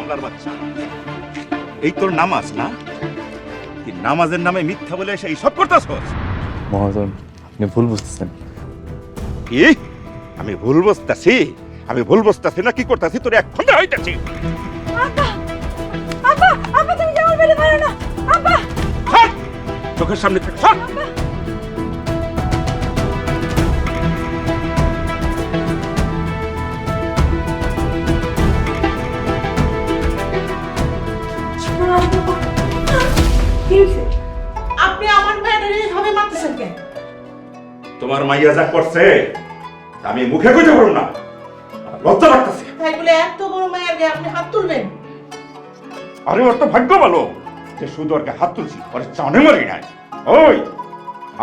কামলার বাচ্চা। এই তোর নামাজ না? কি নামাজের নামে মিথ্যা বলে এসে এইসব করতেছস? মহাজন আপনি ভুল বুঝতেছেন। কি? আমি ভুল বসতাছি আমি ভুল বসতাছি না কি করতেছি? তোর এক খন্ডা হইতাছি। চোখের সামনে থেকে কি আপনি আমার মেয়েটারে এভাবে মারতেছেন কেন? তোমার মাইয়া যা করছে আমি মুখে কইতে পারব না। লজ্জা লাগতেছে। তাই বলে এত বড় মায়ের গায়ে আপনি হাত তুলবেন? আরে ওর তো ভাগ্য ভালো যে শুধু ওরকে হাত তুলছি ওর চানে মারি নাই। ওই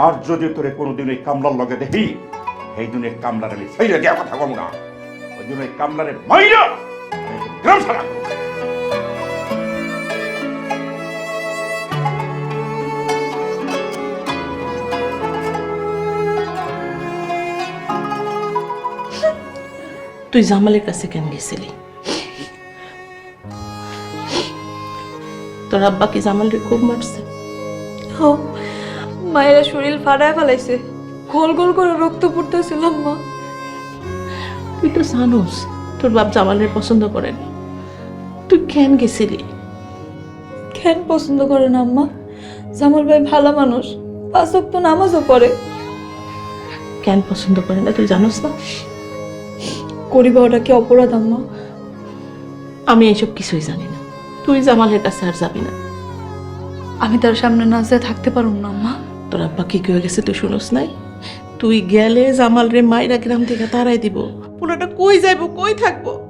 আর যদি তোরে কোনোদিন ওই কামলার লগে দেখি এই দিনের কামলার আমি দেওয়া কথা কম না। ওই দিন ওই কামলারে মাইয়া গ্রাম ছাড়া। তুই জামালের কাছে কেন গেছিলি? তোর আব্বা কি জামালরে খুব মারছে? ও মায়েরা শরীর ফাড়ায় ফেলাইছে। গোল গোল করে রক্ত পড়তেছিল মা তুই তো জানোস তোর বাপ জামালের পছন্দ করেন তুই কেন গেছিলি? কেন পছন্দ করে না আম্মা? জামাল ভাই ভালো মানুষ পাঁচ তো নামাজও পড়ে। কেন পছন্দ করে না তুই জানোস না? করিবা ওটা কি অপরাধ আম্মা? আমি এইসব কিছুই জানি না। তুই জামালের কাছে আর যাবি না। আমি তার সামনে না যেয়ে থাকতে পারুম না আম্মা। তোর আব্বা কি হয়ে গেছে তুই শুনোস নাই? তুই গেলে জামাল রে মাইরা গ্রাম থেকে তারাই দিব। পুরোটা কই যাইব কই থাকব?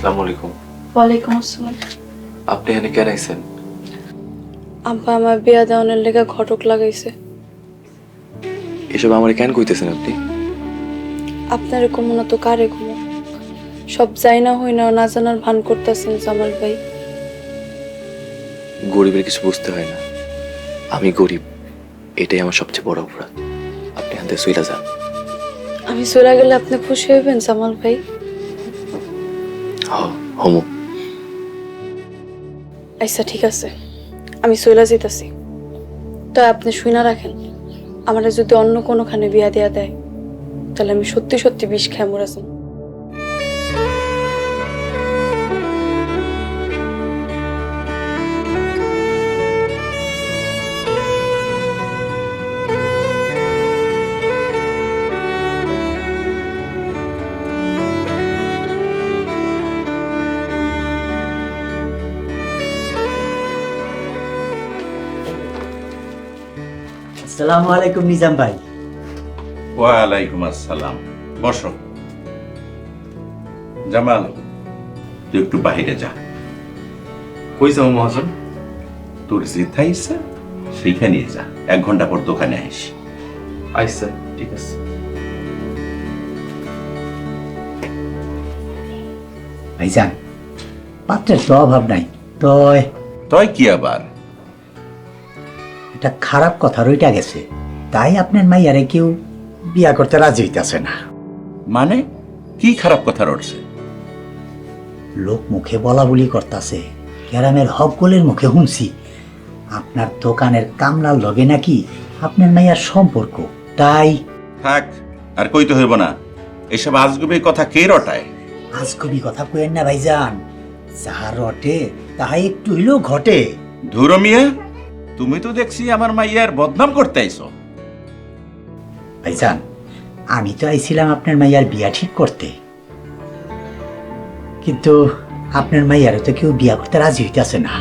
আসসালামু আলাইকুম। ওয়ালাইকুম আসসালাম। আপনি এখানে কেন আইছেন আব্বা আমার বিয়া দেওয়ানের লেগে ঘটক লাগাইছে। এসব আমার কেন কইতেছেন আপনি? আপনার কমো না তো কারে কমো? সব যাই না হই না না জানার ভান করতেছেন জামাল ভাই। গরিবের কিছু বুঝতে হয় না। আমি গরিব এটাই আমার সবচেয়ে বড় অপরাধ। আপনি হাতে সুইলা যান। আমি চলে গেলে আপনি খুশি হইবেন জামাল ভাই? হমু। আচ্ছা ঠিক আছে। আমি চলে যেতেছি তো আপনি শুনে রাখেন। আমার যদি অন্য কোনোখানে বিয়া দেয়া দেয়, তাহলে আমি সত্যি সত্যি বিষ খায় মরেছেন আসসালামু আলাইকুম নিজাম ভাই। ওয়ালাইকুম আসসালাম। বসো। জামাল তুই একটু বাইরে যা। কই যাব মহাজন? তোর যেথা ইচ্ছা সেইখানে যা। এক ঘণ্টা পর দোকানে আইস। আইসা ঠিক আছে। ভাইজান পাত্রের তো অভাব নাই। তয়। তয় কি আবার? এটা খারাপ কথা রইটা গেছে। তাই আপনার মাইয়ারে কেউ বিয়া করতে রাজি হইতাছে না। মানে? কি খারাপ কথা রটছে? লোক মুখে বলা বলি করতাছে গ্রামের হকগুলের মুখে শুনছি আপনার দোকানের কামলার লগে নাকি আপনার মাইয়ার সম্পর্ক তাই থাক আর কইতে হইব না। এসব আজগুবি কথা কে রটায়? আজকবি কথা কইেন না ভাইজান যাহা রটে তাহা একটু হইলেও ঘটে। ধুরো মিয়া। তুমি তো দেখছি আমার মাইয়ার বদনাম করতে আইছো। ভাইজান আমি তো আইছিলাম আপনার মাইয়ার বিয়া ঠিক করতে। কিন্তু আপনার মাইয়ারও তো কেউ বিয়া করতে রাজি হইতেছে না।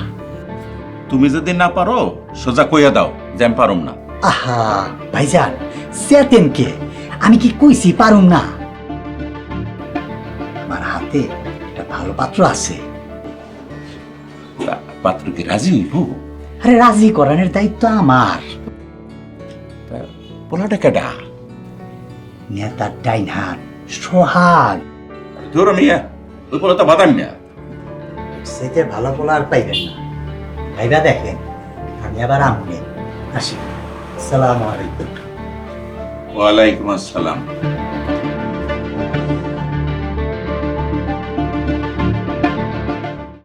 তুমি যদি না পারো সোজা কইয়া দাও যে আমি পারুম না। আহা ভাইজান সেতেন কে? আমি কি কইছি পারুম না? আমার হাতে একটা ভালো পাত্র আছে। পাত্র কি রাজি হইব? আরে রাজি করানোর দায়িত্ব আমার। পোলাটা কেডা? নেতার ডাইন হাত সোহাগ। তোর মিয়া ওই পোলাটা বাদাম না সেতে ভালো পোলা আর পাইবেন না। ভাইবা দেখেন আমি আবার আমনে আসি সালাম আলাইকুম। ওয়ালাইকুম আসসালাম।